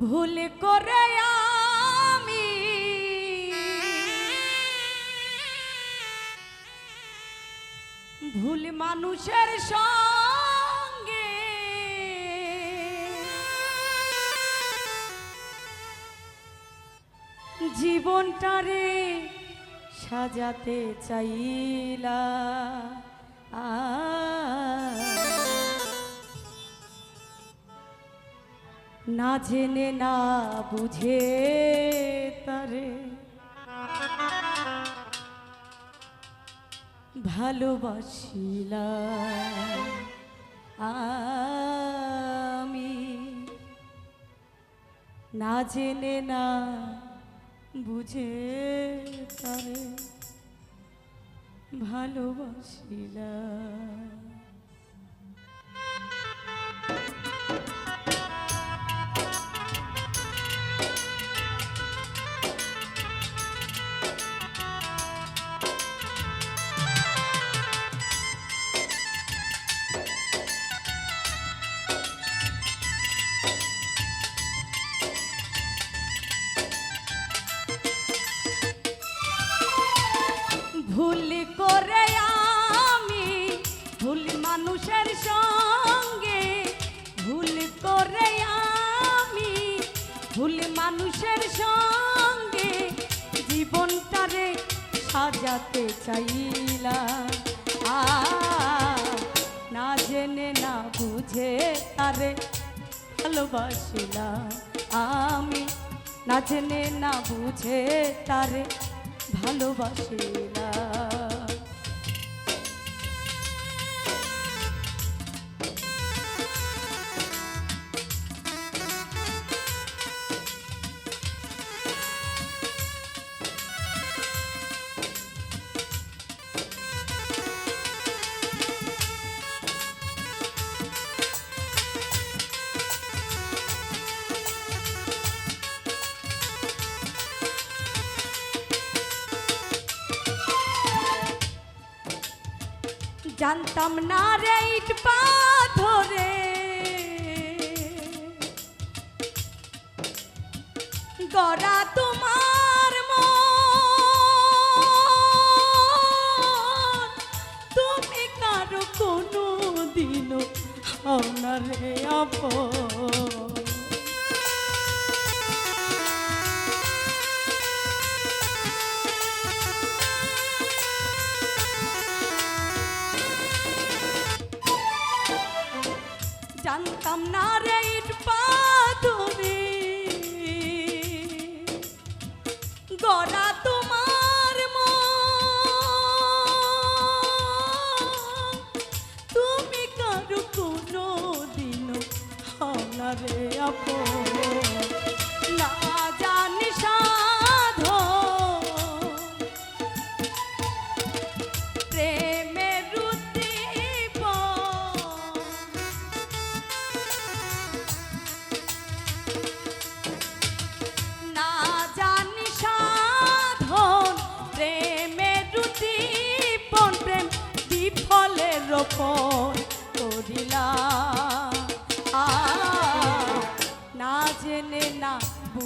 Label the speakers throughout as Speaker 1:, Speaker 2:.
Speaker 1: ভুল করে আমি। ভুল মানুষের সঙ্গে জীবনটারে সাজাতে চাইলা আ। না জেনে না বুঝে তারে। ভালোবাসিলা আমি। না জেনে না বুঝে তারে। ভালোবাসিলা মানুষের সঙ্গে জীবনটারে সাজাতে চাইলা না জেনে, না বুঝে তারে ভালোবাসিলা আমি না জেনে, না বুঝে তারে ভালোবাসিলা জানতাম না রে ইট পাথরে। গড়া তোমার জানতাম না রে পাথরে। গড়া তোমার তুমি কারও কোনো দিন আপন।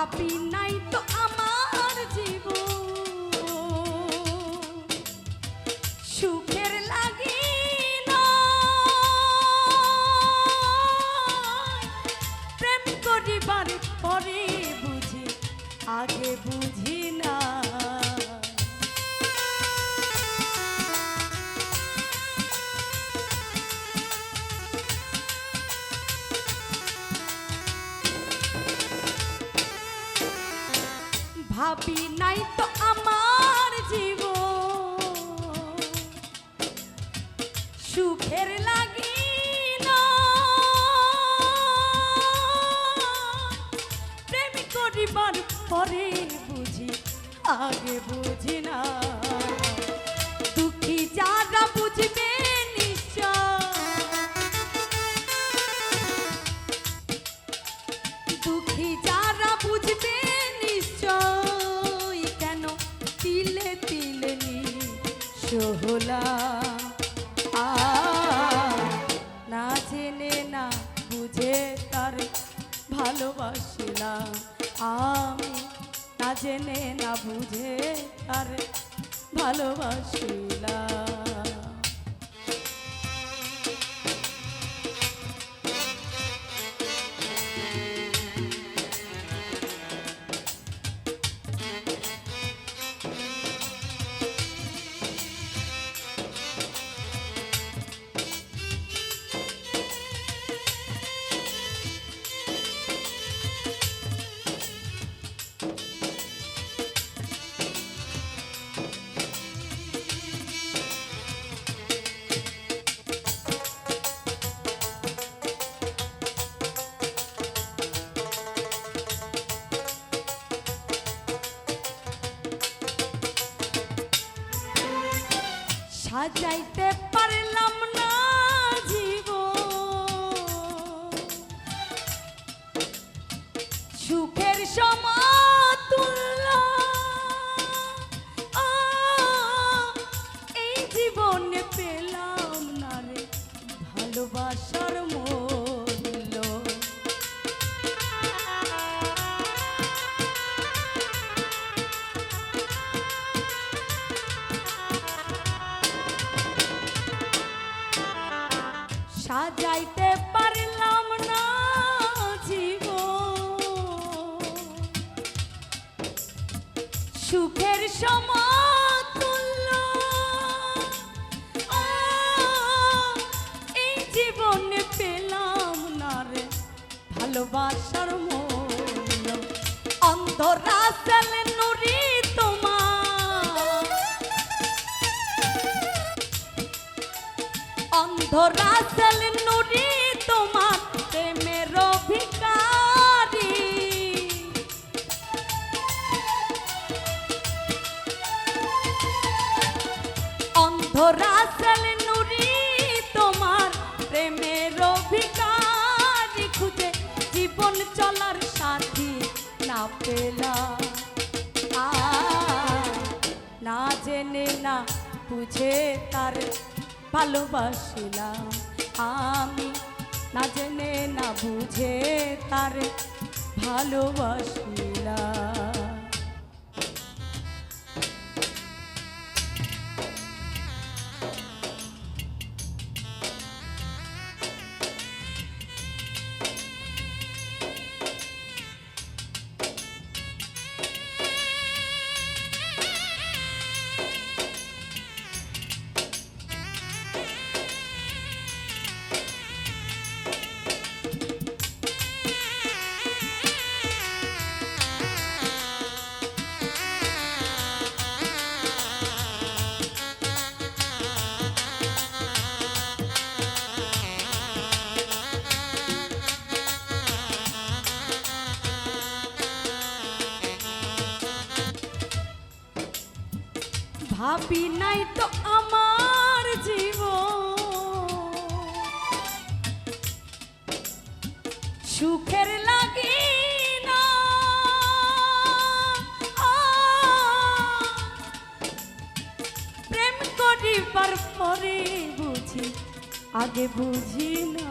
Speaker 1: ভাবি নাই তো আমার জীবন সুখের লাগি। প্রেম করিবার পরে বুঝি আগে বুঝি ভালোবাসিলাম সাজাইতে পারলাম না জীব সুখের সমাতুল্য এই জীবনে পেলাম না রে। ভালোবাসার মূল্য সুখের সমাতুল্য। এই জীবনে পেলাম না রে, ভালোবাসার মূল্য। অন্ধরাসেল নুরি তোমার। অন্ধরাসেল নুরি তোমার, প্রেমের ভিকারি নুরি, তোমার প্রেমের না জেনে না বুঝে তার ভালোবাসিলাম। আমি না জেনে না বুঝে তার ভালোবাসিলাম। ভাবি নাই তো আমার জীব সুখের লাগে পরে বুঝি আগে বুঝি না।